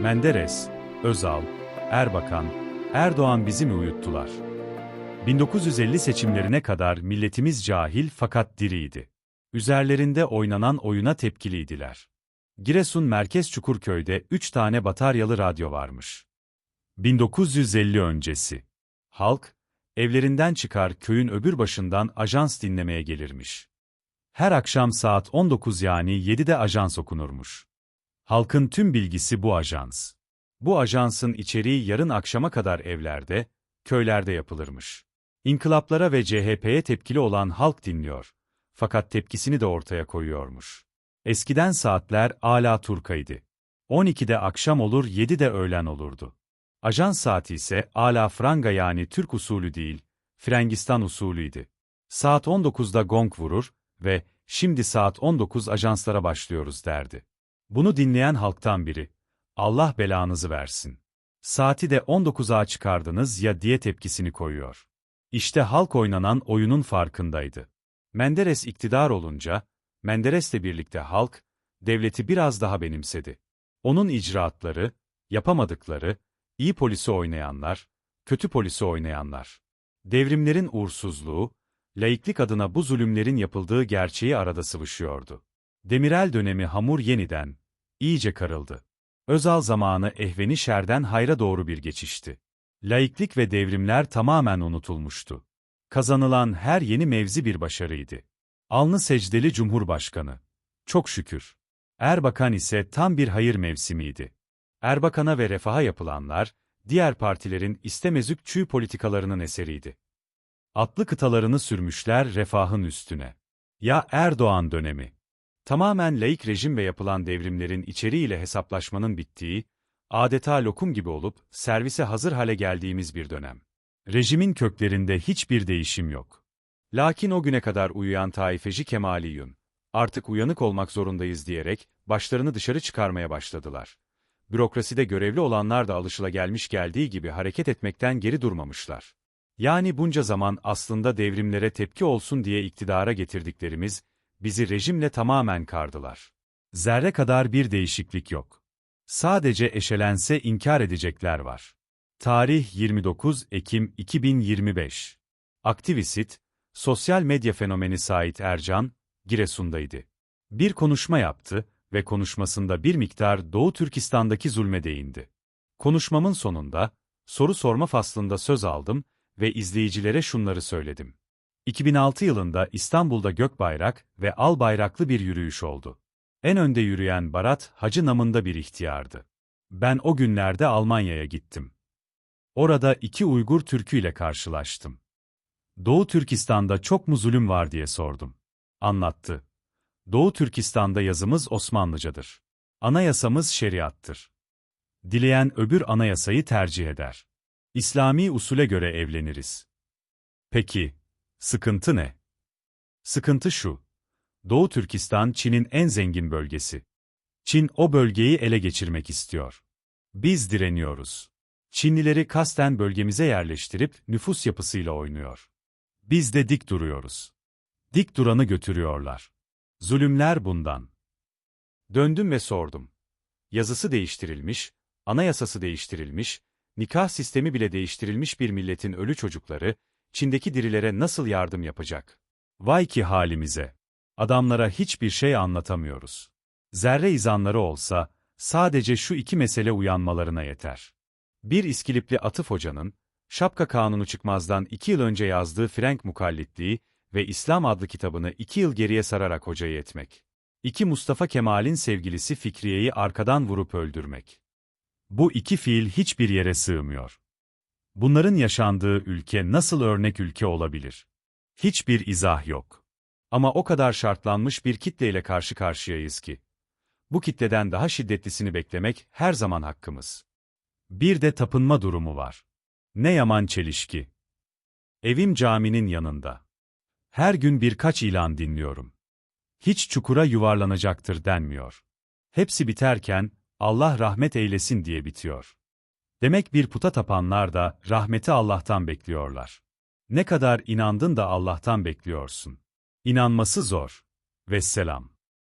Menderes, Özal, Erbakan, Erdoğan bizi mi uyuttular? 1950 seçimlerine kadar milletimiz cahil fakat diriydi. Üzerlerinde oynanan oyuna tepkiliydiler. Giresun Merkez Çukurköy'de 3 tane bataryalı radyo varmış. 1950 öncesi. Halk, evlerinden çıkar köyün öbür başından ajans dinlemeye gelirmiş. Her akşam saat 19 yani 7'de ajans okunurmuş. Halkın tüm bilgisi bu ajans. Bu ajansın içeriği yarın akşama kadar evlerde, köylerde yapılırmış. İnkılaplara ve CHP'ye tepkili olan halk dinliyor. Fakat tepkisini de ortaya koyuyormuş. Eskiden saatler ala turkaydı. 12'de akşam olur 7'de öğlen olurdu. Ajans saati ise ala franga yani Türk usulü değil, Frangistan usulüydü. Saat 19'da gong vurur ve şimdi saat 19 ajanslara başlıyoruz derdi. Bunu dinleyen halktan biri, Allah belanızı versin. Saati de 19'a çıkardınız ya diye tepkisini koyuyor. İşte halk oynanan oyunun farkındaydı. Menderes iktidar olunca, Menderes'le birlikte halk, devleti biraz daha benimsedi. Onun icraatları, yapamadıkları, iyi polisi oynayanlar, kötü polisi oynayanlar. Devrimlerin uğursuzluğu, laiklik adına bu zulümlerin yapıldığı gerçeği arada sıvışıyordu. Demirel dönemi hamur yeniden, iyice karıldı. Özal zamanı ehveni şerden hayra doğru bir geçişti. Laiklik ve devrimler tamamen unutulmuştu. Kazanılan her yeni mevzi bir başarıydı. Alnı secdeli Cumhurbaşkanı. Çok şükür. Erbakan ise tam bir hayır mevsimiydi. Erbakan'a ve refaha yapılanlar, diğer partilerin istemezük çüğ politikalarının eseriydi. Atlı kıtalarını sürmüşler refahın üstüne. Ya Erdoğan dönemi. Tamamen laik rejim ve yapılan devrimlerin içeriğiyle hesaplaşmanın bittiği, adeta lokum gibi olup servise hazır hale geldiğimiz bir dönem. Rejimin köklerinde hiçbir değişim yok. Lakin o güne kadar uyuyan taifeci Kemaliyun, artık uyanık olmak zorundayız diyerek başlarını dışarı çıkarmaya başladılar. Bürokraside görevli olanlar da alışılagelmiş geldiği gibi hareket etmekten geri durmamışlar. Yani bunca zaman aslında devrimlere tepki olsun diye iktidara getirdiklerimiz, bizi rejimle tamamen kardılar. Zerre kadar bir değişiklik yok. Sadece eşelense inkar edecekler var. Tarih 29 Ekim 2025 Aktivisit, sosyal medya fenomeni Sait Ercan, Giresun'daydı. Bir konuşma yaptı ve konuşmasında bir miktar Doğu Türkistan'daki zulme değindi. Konuşmamın sonunda, soru sorma faslında söz aldım ve izleyicilere şunları söyledim. 2006 yılında İstanbul'da gökbayrak ve al bayraklı bir yürüyüş oldu. En önde yürüyen Barat, Hacı namında bir ihtiyardı. Ben o günlerde Almanya'ya gittim. Orada iki Uygur Türkü ile karşılaştım. Doğu Türkistan'da çok mu zulüm var diye sordum. Anlattı. Doğu Türkistan'da yazımız Osmanlıcadır. Anayasamız şeriattır. Dileyen öbür anayasayı tercih eder. İslami usule göre evleniriz. Peki, sıkıntı ne? Sıkıntı şu. Doğu Türkistan Çin'in en zengin bölgesi. Çin o bölgeyi ele geçirmek istiyor. Biz direniyoruz. Çinlileri kasten bölgemize yerleştirip nüfus yapısıyla oynuyor. Biz de dik duruyoruz. Dik duranı götürüyorlar. Zulümler bundan. Döndüm ve sordum. Yazısı değiştirilmiş, anayasası değiştirilmiş, nikah sistemi bile değiştirilmiş bir milletin ölü çocukları, Çin'deki dirilere nasıl yardım yapacak? Vay ki halimize! Adamlara hiçbir şey anlatamıyoruz. Zerre izanları olsa, sadece şu iki mesele uyanmalarına yeter. Bir İskilipli Atıf Hoca'nın, Şapka Kanunu çıkmazdan iki yıl önce yazdığı Frank Mukallitliği ve İslam adlı kitabını iki yıl geriye sararak hocayı etmek. İki Mustafa Kemal'in sevgilisi Fikriye'yi arkadan vurup öldürmek. Bu iki fiil hiçbir yere sığmıyor. Bunların yaşandığı ülke nasıl örnek ülke olabilir? Hiçbir izah yok. Ama o kadar şartlanmış bir kitleyle karşı karşıyayız ki. Bu kitleden daha şiddetlisini beklemek her zaman hakkımız. Bir de tapınma durumu var. Ne yaman çelişki. Evim caminin yanında. Her gün birkaç ilan dinliyorum. Hiç çukura yuvarlanacaktır denmiyor. Hepsi biterken, Allah rahmet eylesin diye bitiyor. Demek bir puta tapanlar da rahmeti Allah'tan bekliyorlar. Ne kadar inandın da Allah'tan bekliyorsun. İnanması zor. Vesselam.